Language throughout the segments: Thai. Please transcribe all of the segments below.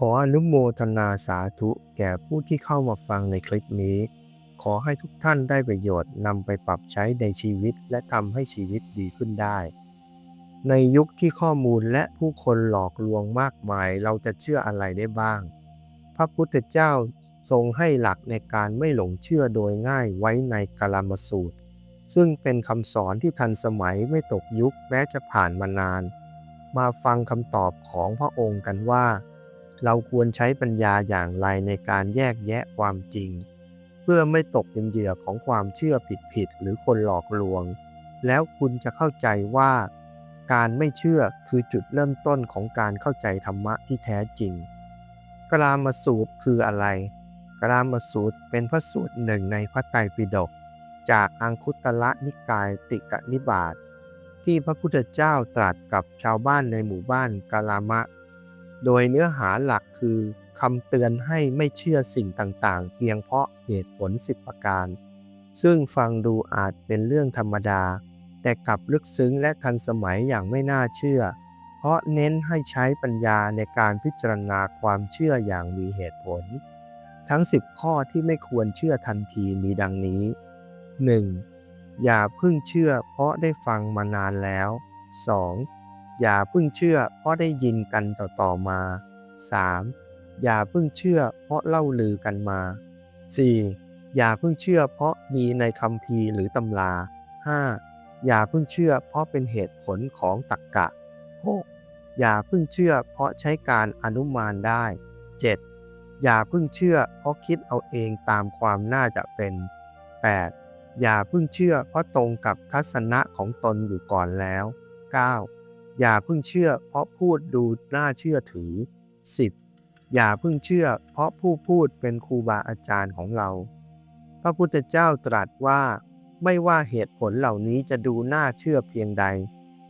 ขออนุโมทนาสาธุแก่ผู้ที่เข้ามาฟังในคลิปนี้ ขอให้ทุกท่านได้ประโยชน์นำไปปรับใช้ในชีวิตและทำให้ชีวิตดีขึ้นได้ ในยุคที่ข้อมูลและผู้คนหลอกลวงมากมาย เราจะเชื่ออะไรได้บ้าง พระพุทธเจ้าทรงให้หลักในการไม่หลงเชื่อโดยง่ายไว้ในกาลามสูตร ซึ่งเป็นคำสอนที่ทันสมัยไม่ตกยุคแม้จะผ่านมานาน มาฟังคำตอบของพระองค์กันว่า เราควรใช้ปัญญาอย่างไรในการแยกแยะความจริง เพื่อไม่ตกเป็นเหยื่อของความเชื่อผิดๆหรือคนหลอกลวง แล้วคุณจะเข้าใจว่า การไม่เชื่อคือจุดเริ่มต้นของการเข้าใจธรรมะที่แท้จริง กรามสูตรคืออะไร กรามสูตรเป็นพระสูตรหนึ่งในพระไตรปิฎกจากอังคุตละนิกายติกนิบาตที่พระพุทธเจ้าตรัสกับชาวบ้านในหมู่บ้านกาลามะ โดยเนื้อหาหลักคือคำเตือนให้ไม่เชื่อสิ่งต่างๆ เพียงเพราะเหตุผลสิบประการ ซึ่งฟังดูอาจเป็นเรื่องธรรมดา แต่กลับลึกซึ้งและทันสมัยอย่างไม่น่าเชื่อ เพราะเน้นให้ใช้ปัญญาในการพิจารณาความเชื่ออย่างมีเหตุผล ทั้ง 10 ข้อที่ไม่ควรเชื่อทันทีมีดังนี้ 1. อย่าเพิ่งเชื่อเพราะได้ฟังมานานแล้ว 2. อย่าพิ่งเชื่อเพราะได้ยินกันต่อๆมา 3. อย่าพิ่งเชื่อเพราะเล่าลือกันมา 4. อย่าพิ่งเชื่อเพราะมีในคัมภีหรือตำรา 5. อย่าพิ่งเชื่อเพราะเป็นเหตุผลของตรรกะ 6. อย่าพิ่งเชื่อเพราะใช้การอนุมานได้ 7. อย่าพิ่งเชื่อเพราะคิดเอาเองตามความน่าจะเป็น 8. อย่าพิ่งเชื่อเพราะตรงกับทัศนะของตนอยู่ก่อนแล้ว 9. อย่าเพิ่งเชื่อ เพราะพูดดูน่าเชื่อถือ 10. อย่าเพิ่งเชื่อ เพราะผู้พูดเป็นครูบาอาจารย์ของเรา พระพุทธเจ้าตรัสว่า ไม่ว่าเหตุผลเหล่านี้จะดูน่าเชื่อเพียงใด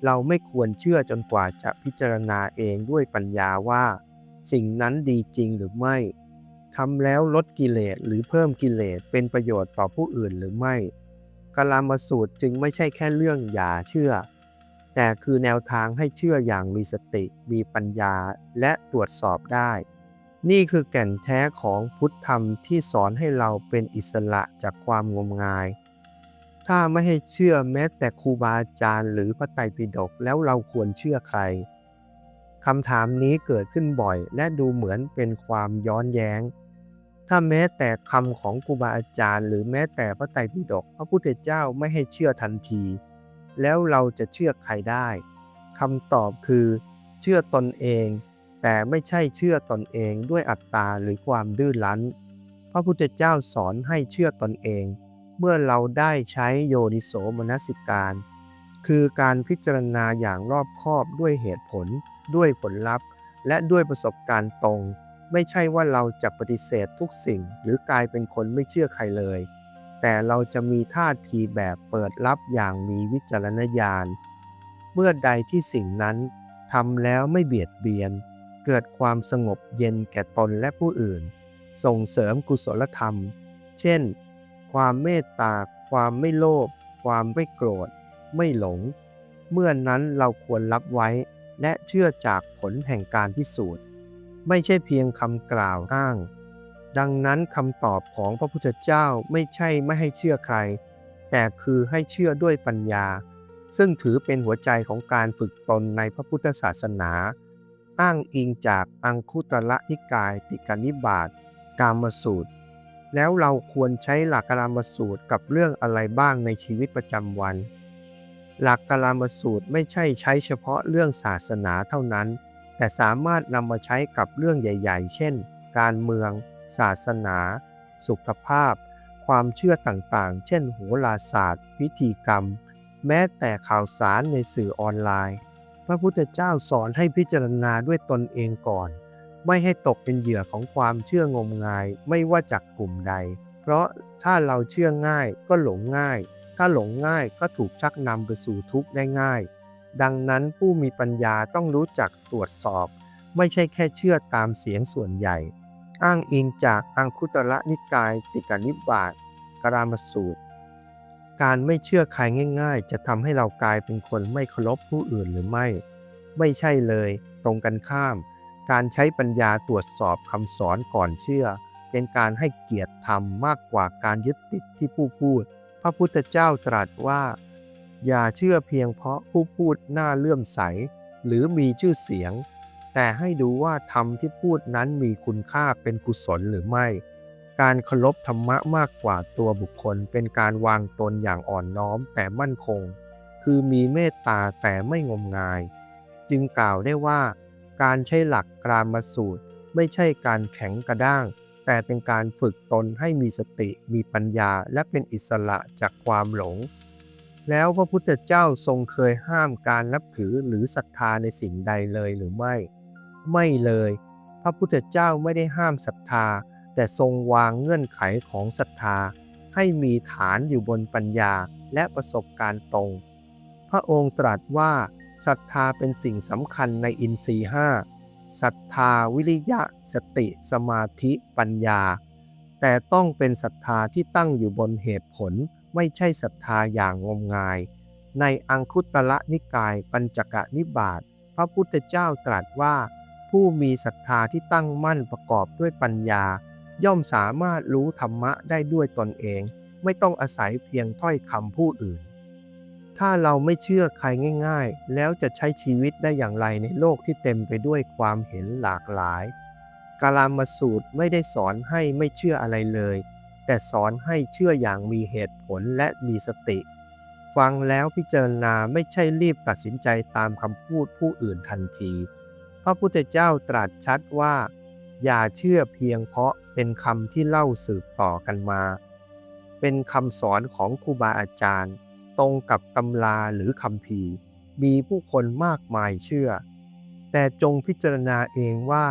เราไม่ควรเชื่อจนกว่าจะพิจารณาเองด้วยปัญญาว่า สิ่งนั้นดีจริงหรือไม่ทำแล้วลดกิเลสหรือเพิ่มกิเลสเป็นประโยชน์ต่อผู้อื่นหรือไม่กาลามสูตรจึงไม่ใช่แค่เรื่องอย่าเชื่อ แต่คือแนวทางให้เชื่ออย่างมีสติ มีปัญญาและตรวจสอบได้ นี่คือแก่นแท้ของพุทธธรรมที่สอนให้เราเป็นอิสระจากความงมงาย ถ้าไม่ให้เชื่อแม้แต่ครูบาอาจารย์หรือพระไตรปิฎกแล้วเราควรเชื่อใครคำถามนี้เกิดขึ้นบ่อยและดูเหมือนเป็นความย้อนแย้ง ถ้าแม้แต่คำของครูบาอาจารย์ หรือแม้แต่พระไตรปิฎกพระพุทธเจ้าไม่ให้เชื่อทันที แล้วเราจะเชื่อใครได้คำตอบคือ เชื่อตนเอง แต่ไม่ใช่เชื่อตนเองด้วยอัตตาหรือความดื้อรั้น พระพุทธเจ้าสอนให้เชื่อตนเอง เมื่อเราได้ใช้โยนิโสมนสิการ คือการพิจารณาอย่างรอบคอบด้วยเหตุผล ด้วยผลลัพธ์ และด้วยประสบการณ์ตรง ไม่ใช่ว่าเราจะปฏิเสธทุกสิ่ง หรือกลายเป็นคนไม่เชื่อใครเลย แต่เราจะมีท่าทีแบบเปิดรับอย่างมีวิจารณญาณ เมื่อใดที่สิ่งนั้นทำแล้วไม่เบียดเบียน เกิดความสงบเย็นแก่ตนและผู้อื่น ส่งเสริมกุศลธรรม เช่น ความเมตตา ความไม่โลภ ความไม่โกรธ ไม่หลง เมื่อนนั้นเราควรรับไว้และเชื่อจากผลแห่งการพิสูจน์ ไม่ใช่เพียงคำกล่าวอ้าง ดังนั้นคำตอบของพระพุทธเจ้าไม่ใช่ไม่ให้เชื่อใคร แต่คือให้เชื่อด้วยปัญญา ซึ่งถือเป็นหัวใจของการฝึกตนในพระพุทธศาสนา อ้างอิงจากอังคุตระนิกายติกานิบาตกามสูตร แล้วเราควรใช้หลักกรามสูตรกับเรื่องอะไรบ้างในชีวิตประจำวัน หลักกรามสูตรไม่ใช่ใช้เฉพาะเรื่องศาสนาเท่านั้น แต่สามารถนำมาใช้กับเรื่องใหญ่ ๆ เช่น การเมือง ศาสนา สุขภาพ ความเชื่อต่างๆ เช่นโหราศาสตร์ พิธีกรรม แม้แต่ข่าวสารในสื่อออนไลน์ พระพุทธเจ้าสอนให้พิจารณาด้วยตนเองก่อน ไม่ให้ตกเป็นเหยื่อของความเชื่องมงายไม่ว่าจากกลุ่มใด เพราะถ้าเราเชื่อง่ายก็หลงง่าย ถ้าหลงง่ายก็ถูกชักนำไปสู่ทุกข์ได้ง่าย ดังนั้นผู้มีปัญญาต้องรู้จักตรวจสอบ ไม่ใช่แค่เชื่อตามเสียงส่วนใหญ่ อ้างอิงจากอังคุตระนิกายติกานิบาตกรามสูตร การไม่เชื่อใครง่าย ๆ จะทำให้เรากลายเป็นคนไม่เคารพผู้อื่นหรือไม่ ไม่ใช่เลย ตรงกันข้าม การใช้ปัญญาตรวจสอบคำสอนก่อนเชื่อ เป็นการให้เกียรติธรรมมากกว่าการยึดติดที่ผู้พูด พระพุทธเจ้าตรัสว่า อย่าเชื่อเพียงเพราะผู้พูดน่าเลื่อมใส หรือมีชื่อเสียง แต่ให้ดูว่าธรรมที่พูดนั้นมีคุณค่าเป็นกุศลหรือไม่ การเคารพธรรมะมากกว่าตัวบุคคลเป็นการวางตนอย่างอ่อนน้อมแต่มั่นคง คือมีเมตตาแต่ไม่งมงาย จึงกล่าวได้ว่า การใช้หลักกรามสูตร ไม่ใช่การแข็งกระด้าง แต่เป็นการฝึกตนให้มีสติมีปัญญาและเป็นอิสระจากความหลง แล้วพระพุทธเจ้าทรงเคยห้ามการนับถือหรือศรัทธาในสิ่งใดเลยหรือไม่ ไม่เลย พระพุทธเจ้าไม่ได้ห้ามศรัทธา แต่ทรงวางเงื่อนไขของศรัทธา ให้มีฐานอยู่บนปัญญาและประสบการณ์ตรง พระองค์ตรัสว่าศรัทธาเป็นสิ่งสำคัญในอินทรีห้าศรัทธาวิริยะ สติ สมาธิปัญญา แต่ต้องเป็นศรัทธาที่ตั้งอยู่บนเหตุผลไม่ใช่ศรัทธาอย่างงมงาย ในอังคุตระนิกายปัญจกนิบาตพระพุทธเจ้าตรัสว่า ผู้มีศรัทธาที่ตั้งมั่นประกอบด้วยปัญญา ย่อมสามารถรู้ธรรมะได้ด้วยตนเอง ไม่ต้องอาศัยเพียงถ้อยคำผู้อื่น ถ้าเราไม่เชื่อใครง่าย ๆ แล้วจะใช้ชีวิตได้อย่างไรในโลกที่เต็มไปด้วยความเห็นหลากหลาย กาลามาสูตรไม่ได้สอนให้ไม่เชื่ออะไรเลย แต่สอนให้เชื่ออย่างมีเหตุผลและมีสติ ฟังแล้วพิจารณาไม่ใช่รีบตัดสินใจตามคำพูดผู้อื่นทันที พระพุทธเจ้าตรัสชัดว่า อย่าเชื่อเพียงเพราะเป็นคำที่เล่าสืบต่อกันมา เป็นคำสอนของครูบาอาจารย์ ตรงกับตำราหรือคำพีมีผู้คนมากมายเชื่อ แต่จงพิจารณาเองว่า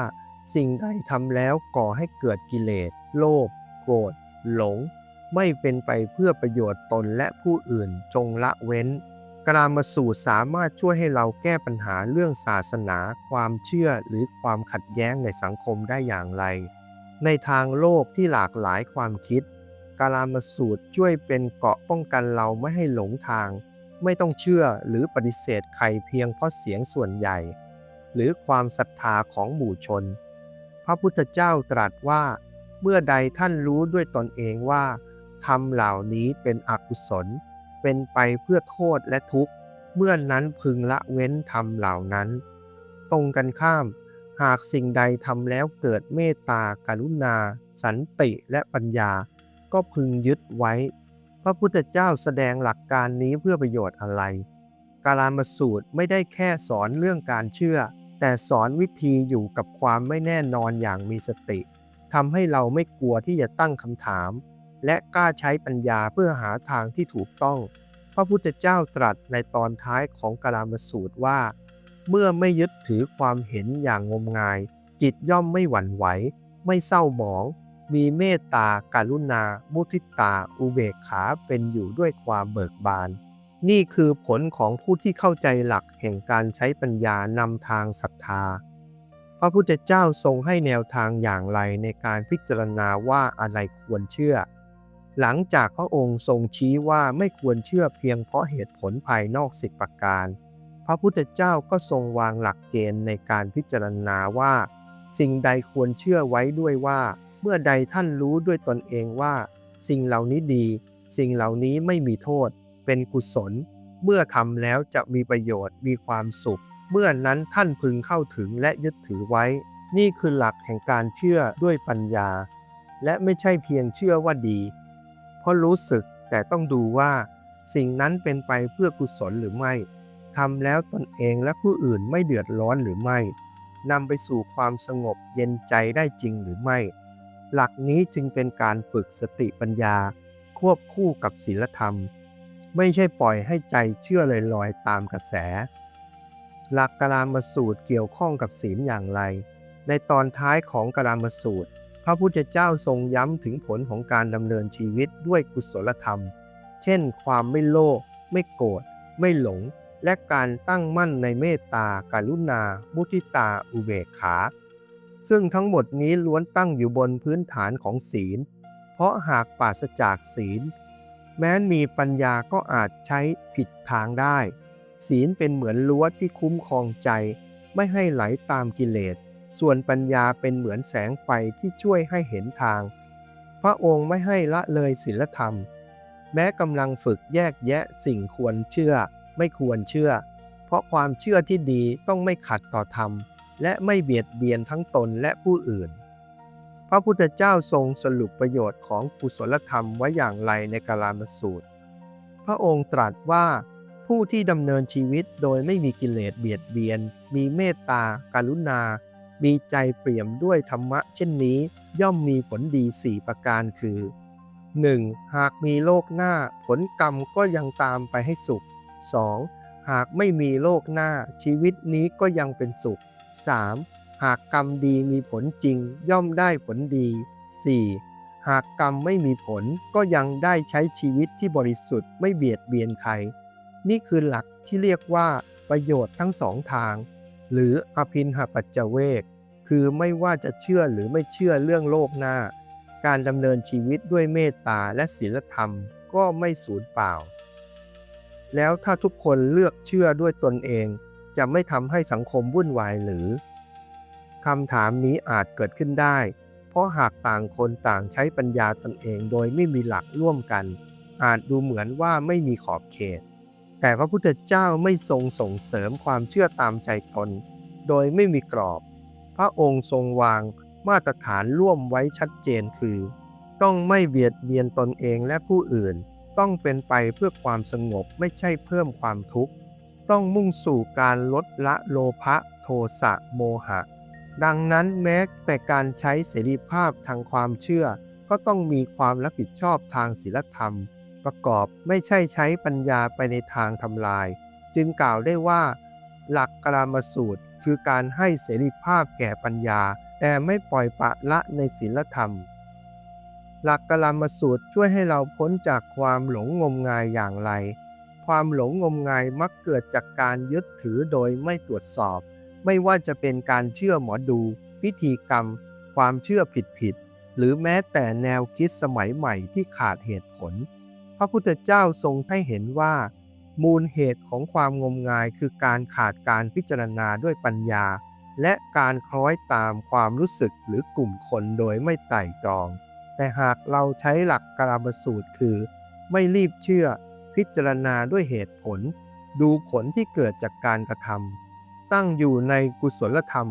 สิ่งใดทำแล้วก่อให้เกิดกิเลสโลภโกรธหลง ไม่เป็นไปเพื่อประโยชน์ตนและผู้อื่นจงละเว้น กรามสูตรสามารถช่วยให้เราแก้ปัญหาเรื่องศาสนา ความเชื่อหรือความขัดแย้งในสังคมได้อย่างไร ในทางโลกที่หลากหลายความคิด กาลามสูตรช่วยเป็นเกราะป้องกันเราไม่ให้หลงทาง ไม่ต้องเชื่อหรือปฏิเสธใครเพียงเพราะเสียงส่วนใหญ่ หรือความศรัทธาของหมู่ชน พระพุทธเจ้าตรัสว่า เมื่อใดท่านรู้ด้วยตนเองว่าทำเหล่านี้เป็นอกุศล เป็นไปเพื่อโทษและทุกข์ เมื่อนนั้นพึงละเว้นทำเหล่านั้น ตรงกันข้าม หากสิ่งใดทำแล้วเกิดเมตตากรุณา สันติและปัญญา ก็พึงยึดไว้ พระพุทธเจ้าแสดงหลักการนี้เพื่อประโยชน์อะไร กาลามสูตรไม่ได้แค่สอนเรื่องการเชื่อ แต่สอนวิธีอยู่กับความไม่แน่นอนอย่างมีสติทำให้เราไม่กลัวที่จะตั้งคำถาม และกล้าใช้ปัญญาเพื่อหาทางที่ถูกต้อง พระพุทธเจ้าตรัสในตอนท้ายของกลามสูตรว่า เมื่อไม่ยึดถือความเห็นอย่างงมงาย จิตย่อมไม่หวั่นไหว ไม่เศร้าหมอง มีเมตตาการุณา มุทิตา อุเบกขาเป็นอยู่ด้วยความเบิกบาน นี่คือผลของผู้ที่เข้าใจหลักแห่งการใช้ปัญญานำทางศรัทธาพระพุทธเจ้าทรงให้แนวทางอย่างไรในการพิจารณาว่าอะไรควรเชื่อ หลังจากพระองค์ทรงชี้ว่าไม่ควรเชื่อเพียงเพราะเหตุผลภายนอกสิบประการ พระพุทธเจ้าก็ทรงวางหลักเกณฑ์ในการพิจารณาว่า สิ่งใดควรเชื่อไว้ด้วยว่า เมื่อใดท่านรู้ด้วยตนเองว่า สิ่งเหล่านี้ดี สิ่งเหล่านี้ไม่มีโทษ เป็นกุศล เมื่อทำแล้วจะมีประโยชน์มีความสุข เมื่อนั้นท่านพึงเข้าถึงและยึดถือไว้ นี่คือหลักแห่งการเชื่อด้วยปัญญา และไม่ใช่เพียงเชื่อว่าดี เพราะรู้สึกแต่ต้องดูว่า สิ่งนั้นเป็นไปเพื่อกุศลหรือไม่ทำแล้วตนเองและผู้อื่นไม่เดือดร้อนหรือไม่นำไปสู่ความสงบเย็นใจได้จริงหรือไม่ หลักนี้จึงเป็นการฝึกสติปัญญา ควบคู่กับศีลธรรม ไม่ใช่ปล่อยให้ใจเชื่อลอยๆตามกระแส หลักกลามสูตรเกี่ยวข้องกับศีลอย่างไร ในตอนท้ายของกลามสูตร พระพุทธเจ้าทรงย้ำถึงผลของการดำเนินชีวิตด้วยกุศลธรรม เช่น ความไม่โลภไม่โกรธไม่หลง และการตั้งมั่นในเมตตาการุณา มุทิตาอุเบกขา ซึ่งทั้งหมดนี้ล้วนตั้งอยู่บนพื้นฐานของศีล เพราะหากปราศจากศีล แม้มีปัญญาก็อาจใช้ผิดทางได้ ศีลเป็นเหมือนรั้วที่คุ้มครองใจ ไม่ให้ไหลตามกิเลส ส่วนปัญญาเป็นเหมือนแสงไฟที่ช่วยให้เห็นทาง พระองค์ไม่ให้ละเลยศีลธรรม แม้กำลังฝึกแยกแยะสิ่งควรเชื่อ ไม่ควรเชื่อ เพราะความเชื่อที่ดีต้องไม่ขัดต่อธรรม และไม่เบียดเบียนทั้งตนและผู้อื่น พระพุทธเจ้าทรงสรุปประโยชน์ของกุศลธรรมไว้อย่างไรในกาลามสูตร พระองค์ตรัสว่าผู้ที่ดำเนินชีวิตโดยไม่มีกิเลสเบียดเบียน มีเมตตาการุณา มีใจเปี่ยมด้วยธรรมะเช่นนี้ย่อมมีผลดีสี่ประการคือ 1. หากมีโลกหน้า ผลกรรมก็ยังตามไปให้สุข 2. หากไม่มีโลกหน้า ชีวิตนี้ก็ยังเป็นสุข 3. หากกรรมดีมีผลจริง ย่อมได้ผลดี 4. หากกรรมไม่มีผลก็ยังได้ใช้ชีวิตที่บริสุทธิ์ไม่เบียดเบียนใคร นี่คือหลักที่เรียกว่าประโยชน์ทั้งสองทาง หรืออภินหปัจจเวก คือไม่ว่าจะเชื่อหรือไม่เชื่อเรื่องโลกหน้า การดำเนินชีวิตด้วยเมตตาและศีลธรรมก็ไม่สูญเปล่า แล้วถ้าทุกคนเลือกเชื่อด้วยตนเอง จะไม่ทำให้สังคมวุ่นวายหรือคำถามนี้อาจเกิดขึ้นได้ เพราะหากต่างคนต่างใช้ปัญญาตนเองโดยไม่มีหลักร่วมกัน อาจดูเหมือนว่าไม่มีขอบเขต แต่พระพุทธเจ้าไม่ทรงส่งเสริมความเชื่อตามใจตน โดยไม่มีกรอบ พระองค์ทรงวางมาตรฐานร่วมไว้ชัดเจนคือ ต้องไม่เบียดเบียนตนเองและผู้อื่น ต้องเป็นไปเพื่อความสงบไม่ใช่เพิ่มความทุกข์ ต้องมุ่งสู่การลดละโลภะโทสะโมหะ ดังนั้นแม้แต่การใช้เสรีภาพทางความเชื่อ ก็ต้องมีความรับผิดชอบทางศีลธรรม ประกอบไม่ใช่ใช้ปัญญาไปในทางทำลาย จึงกล่าวได้ว่า หลักกลามสูตรคือการให้เสรีภาพแก่ปัญญา แต่ไม่ปล่อยปะละในศีลธรรม หลักกลามสูตรช่วยให้เราพ้นจากความหลงงมงายอย่างไร ความหลงงมงายมักเกิดจากการยึดถือโดยไม่ตรวจสอบ ไม่ว่าจะเป็นการเชื่อหมอดู พิธีกรรม ความเชื่อผิดๆหรือแม้แต่แนวคิดสมัยใหม่ที่ขาดเหตุผล พระพุทธเจ้าทรงให้เห็นว่า มูลเหตุของความงมงายคือการขาดการพิจารณาด้วยปัญญา และการคล้อยตามความรู้สึกหรือกลุ่มคนโดยไม่ไต่ตรอง แต่หากเราใช้หลักกรามสูตรคือ ไม่รีบเชื่อ พิจารณาด้วยเหตุผล ดูผลที่เกิดจากการกระทำตั้งอยู่ในกุศลธรรม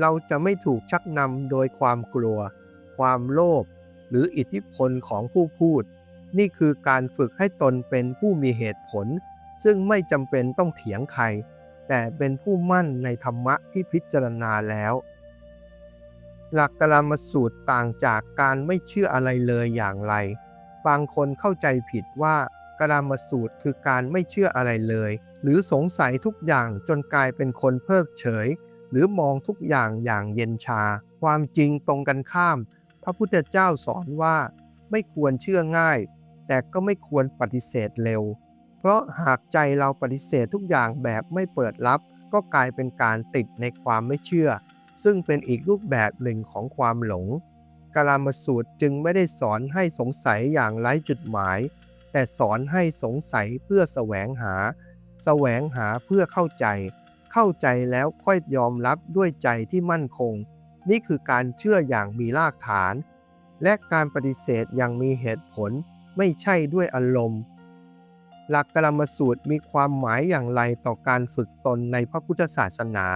เราจะไม่ถูกชักนำโดยความกลัว ความโลภหรืออิทธิพลของผู้พูด นี่คือการฝึกให้ตนเป็นผู้มีเหตุผล ซึ่งไม่จำเป็นต้องเถียงใคร แต่เป็นผู้มั่นในธรรมะที่พิจารณาแล้ว หลักกลามสูตรต่างจากการไม่เชื่ออะไรเลยอย่างไร บางคนเข้าใจผิดว่ากลามสูตรคือการไม่เชื่ออะไรเลย หรือสงสัยทุกอย่างจนกลายเป็นคนเพิกเฉย หรือมองทุกอย่างอย่างเย็นชา ความจริงตรงกันข้าม พระพุทธเจ้าสอนว่าไม่ควรเชื่อง่าย แต่ก็ไม่ควรปฏิเสธเร็ว เพราะหากใจเราปฏิเสธทุกอย่างแบบไม่เปิดรับ ก็กลายเป็นการติดในความไม่เชื่อ ซึ่งเป็นอีกรูปแบบหนึ่งของความหลงกาลามสูตรจึงไม่ได้สอนให้สงสัยอย่างไร้จุดหมาย แต่สอนให้สงสัยเพื่อแสวงหา แสวงหาเพื่อเข้าใจ เข้าใจแล้วค่อยยอมรับด้วยใจที่มั่นคง นี่คือการเชื่ออย่างมีรากฐาน และการปฏิเสธอย่างมีเหตุผล ไม่ใช่ด้วยอารมณ์ หลักกรรมสูตรมีความหมายอย่างไรต่อการฝึกตนในพระพุทธศาสนา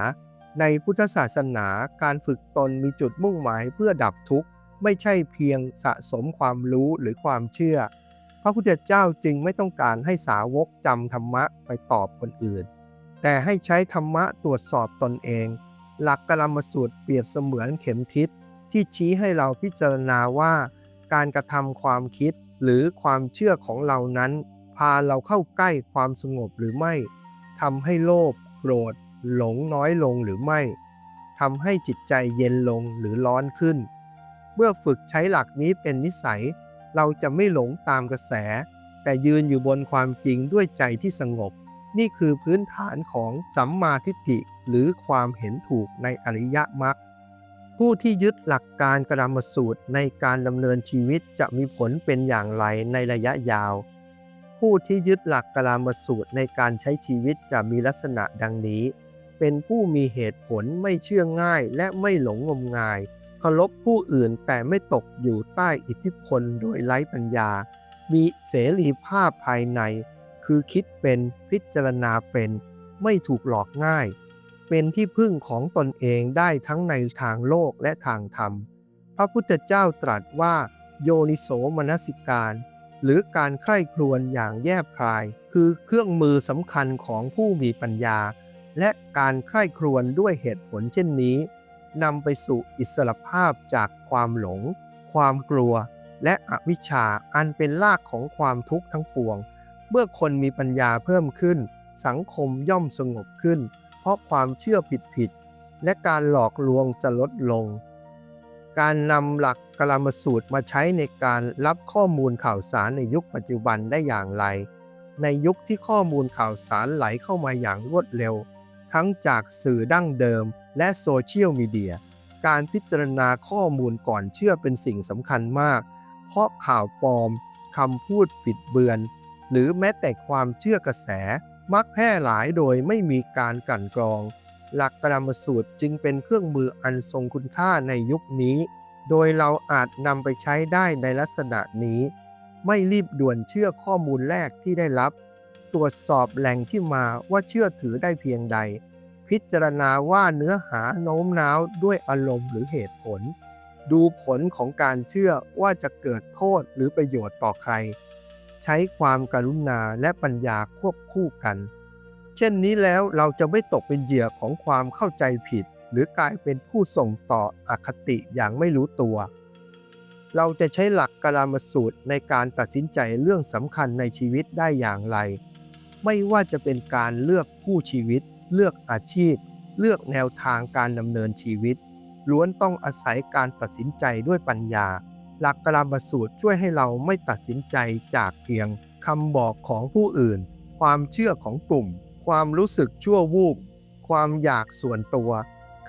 ในพุทธศาสนาการฝึกตนมีจุดมุ่งหมายเพื่อดับทุกข์ ไม่ใช่เพียงสะสมความรู้หรือความเชื่อ พระพุทธเจ้าจึงไม่ต้องการให้สาวกจำธรรมะไปตอบคนอื่น แต่ให้ใช้ธรรมะตรวจสอบตนเอง หลักกรรมสูตรเปรียบเสมือนเข็มทิศที่ชี้ให้เราพิจารณาว่า การกระทำความคิด หรือความเชื่อของเรานั้น พาเราเข้าใกล้ความสงบหรือไม่ทำให้โลภโกรธ หลงน้อยลงหรือไม่ทำให้จิตใจเย็นลงหรือร้อนขึ้น เมื่อฝึกใช้หลักนี้เป็นนิสัย เราจะไม่หลงตามกระแส แต่ยืนอยู่บนความจริงด้วยใจที่สงบ นี่คือพื้นฐานของสัมมาทิฏฐิหรือความเห็นถูกในอริยมรรค ผู้ที่ยึดหลักการกรรมสูตรในการดำเนินชีวิตจะมีผลเป็นอย่างไรในระยะยาว ผู้ที่ยึดหลักกรรมสูตรในการใช้ชีวิตจะมีลักษณะดังนี้ เป็นผู้มีเหตุผลไม่เชื่อง่ายและไม่หลงงมงายเคารพผู้อื่นแต่ไม่ตกอยู่ใต้อิทธิพลโดยไร้ปัญญา มีเสรีภาพภายใน คือคิดเป็นพิจารณาเป็น ไม่ถูกหลอกง่าย เป็นที่พึ่งของตนเองได้ทั้งในทางโลกและทางธรรม พระพุทธเจ้าตรัสว่า โยนิโสมนสิการ หรือการใคร่ครวญอย่างแยบคาย คือเครื่องมือสำคัญของผู้มีปัญญา และการใคร่ครวญด้วยเหตุผลเช่นนี้นำไปสู่อิสรภาพจากความหลง ความกลัว และอวิชชาอันเป็นรากของความทุกข์ทั้งปวง เมื่อคนมีปัญญาเพิ่มขึ้น สังคมย่อมสงบขึ้น ราะความเชื่อผิดๆและการหลอกลวงจะลดลง การนำหลักกลามสูตรมาใช้ในการรับข้อมูลข่าวสารในยุคปัจจุบันได้อย่างไร ในยุคที่ข้อมูลข่าวสารไหลเข้ามาอย่างรวดเร็ว ทั้งจากสื่อดั้งเดิมและโซเชียลมีเดีย การพิจารณาข้อมูลก่อนเชื่อเป็นสิ่งสำคัญมาก เพราะข่าวปลอมคำพูดปิดเบือน หรือแม้แต่ความเชื่อกระแส มักแพร่หลายโดยไม่มีการกั่นกรอง หลักกรรมสูตรจึงเป็นเครื่องมืออันทรงคุณค่าในยุคนี้ โดยเราอาจนำไปใช้ได้ในลักษณะนี้ ไม่รีบด่วนเชื่อข้อมูลแรกที่ได้รับ ตรวจสอบแหล่งที่มาว่าเชื่อถือได้เพียงใด พิจารณาว่าเนื้อหาโน้มน้าวด้วยอารมณ์หรือเหตุผล ดูผลของการเชื่อว่าจะเกิดโทษหรือประโยชน์ต่อใคร ใช้ความกรุณาและปัญญาควบคู่กัน เช่นนี้แล้วเราจะไม่ตกเป็นเหยื่อของความเข้าใจผิด หรือกลายเป็นผู้ส่งต่ออคติอย่างไม่รู้ตัว เราจะใช้หลักกลามสูตรในการตัดสินใจเรื่องสำคัญในชีวิตได้อย่างไร ไม่ว่าจะเป็นการเลือกคู่ชีวิต เลือกอาชีพ เลือกแนวทางการดำเนินชีวิตล้วนต้องอาศัยการตัดสินใจด้วยปัญญา หลักกลามสูตรช่วยให้เราไม่ตัดสินใจจากเพียงคำบอกของผู้อื่น ความเชื่อของกลุ่ม ความรู้สึกชั่ววูบ ความอยากส่วนตัว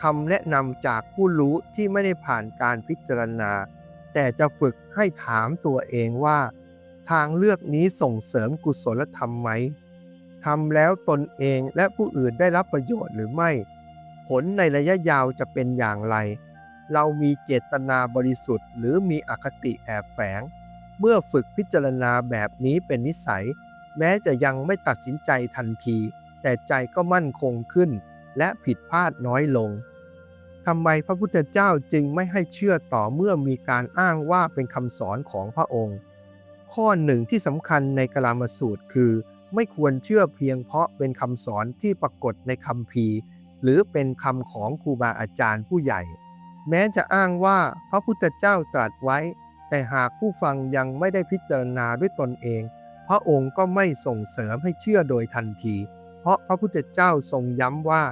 คำแนะนำจากผู้รู้ที่ไม่ได้ผ่านการพิจารณา แต่จะฝึกให้ถามตัวเองว่า ทางเลือกนี้ส่งเสริมกุศลธรรมไหมทำแล้วตนเองและผู้อื่นได้รับประโยชน์หรือไม่ ผลในระยะยาวจะเป็นอย่างไร เรามีเจตนาบริสุทธิ์ หรือมีอคติแอบแฝง เมื่อฝึกพิจารณาแบบนี้เป็นนิสัย แม้จะยังไม่ตัดสินใจทันที แต่ใจก็มั่นคงขึ้น และผิดพลาดน้อยลงทำไมพระพุทธเจ้าจึงไม่ให้เชื่อต่อเมื่อมีการอ้างว่าเป็นคำสอนของพระองค์ ข้อหนึ่งที่สำคัญในกลามสูตรคือ ไม่ควรเชื่อเพียงเพราะเป็นคำสอนที่ปรากฏในคำพีร์หรือเป็นคำของครูบาอาจารย์ผู้ใหญ่ แม้จะอ้างว่าพระพุทธเจ้าตรัสไว้ แต่หากผู้ฟังยังไม่ได้พิจารณาด้วยตนเอง พระองค์ก็ไม่ส่งเสริมให้เชื่อโดยทันที เพราะพระพุทธเจ้าทรงย้ำว่า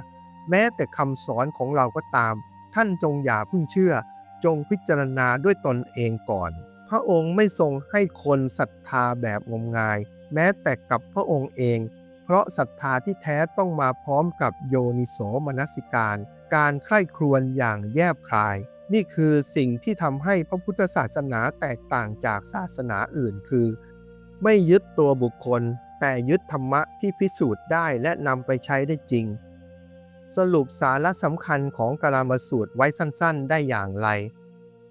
แม้แต่คำสอนของเราก็ตาม ท่านจงอย่าเพิ่งเชื่อ จงพิจารณาด้วยตนเองก่อน พระองค์ไม่ทรงให้คนศรัทธาแบบงมงาย แม้แต่กับพระองค์เอง เพราะศรัทธาที่แท้ต้องมาพร้อมกับโยนิโสมนสิการ การใคร่ครวญอย่างแยบคาย นี่คือสิ่งที่ทำให้พระพุทธศาสนาแตกต่างจากศาสนาอื่นคือ ไม่ยึดตัวบุคคล แต่ยึดธรรมะที่พิสูจน์ได้และนำไปใช้ได้จริง สรุปสาระสำคัญของกลามสูตรไว้สั้นๆ ได้อย่างไร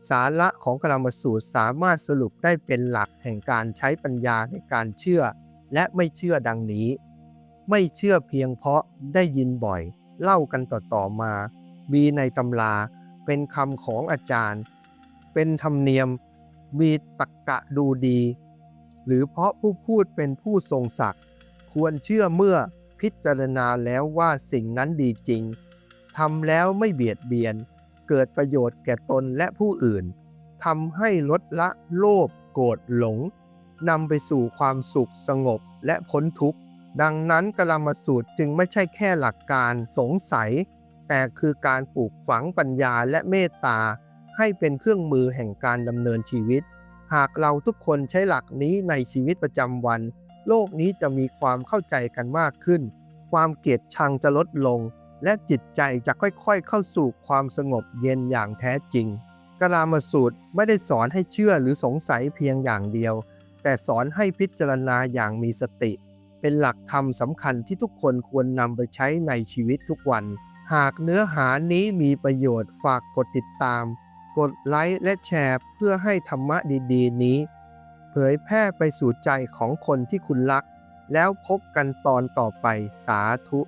สาระของกลามสูตรสามารถสรุปได้เป็นหลักแห่งการใช้ปัญญาในการเชื่อ และไม่เชื่อดังนี้ ไม่เชื่อเพียงเพราะได้ยินบ่อย เล่ากันต่อๆมา มีในตำราเป็นคำของอาจารย์ เป็นธรรมเนียมมีตรกกะดูดี หรือเพราะผู้พูดเป็นผู้ทรงศักดิ์ควรเชื่อเมื่อพิจารณาแล้วว่าสิ่งนั้นดีจริงทำแล้วไม่เบียดเบียน เกิดประโยชน์แก่ตนและผู้อื่นทำให้ลดละโลภโกรธหลงนำไปสู่ความสุขสงบและพ้นทุกข์ ดังนั้นกลามสูตรจึงไม่ใช่แค่หลักการสงสัย แต่คือการปลูกฝังปัญญาและเมตตา ให้เป็นเครื่องมือแห่งการดำเนินชีวิต หากเราทุกคนใช้หลักนี้ในชีวิตประจำวัน โลกนี้จะมีความเข้าใจกันมากขึ้น ความเกลียดชังจะลดลง และจิตใจจะค่อยๆ เข้าสู่ความสงบเย็นอย่างแท้จริงกลามสูตรไม่ได้สอนให้เชื่อหรือสงสัยเพียงอย่างเดียว แต่สอนให้พิจารณาอย่างมีสติ เป็นหลักธรรมสำคัญที่ทุกคนควรนำไปใช้ในชีวิตทุกวัน หากเนื้อหานี้มีประโยชน์ฝากกดติดตาม กดไลค์และแชร์เพื่อให้ธรรมะดีๆ นี้ เผยแพร่ไปสู่ใจของคนที่คุณรัก แล้วพบกันตอนต่อไปสาธุ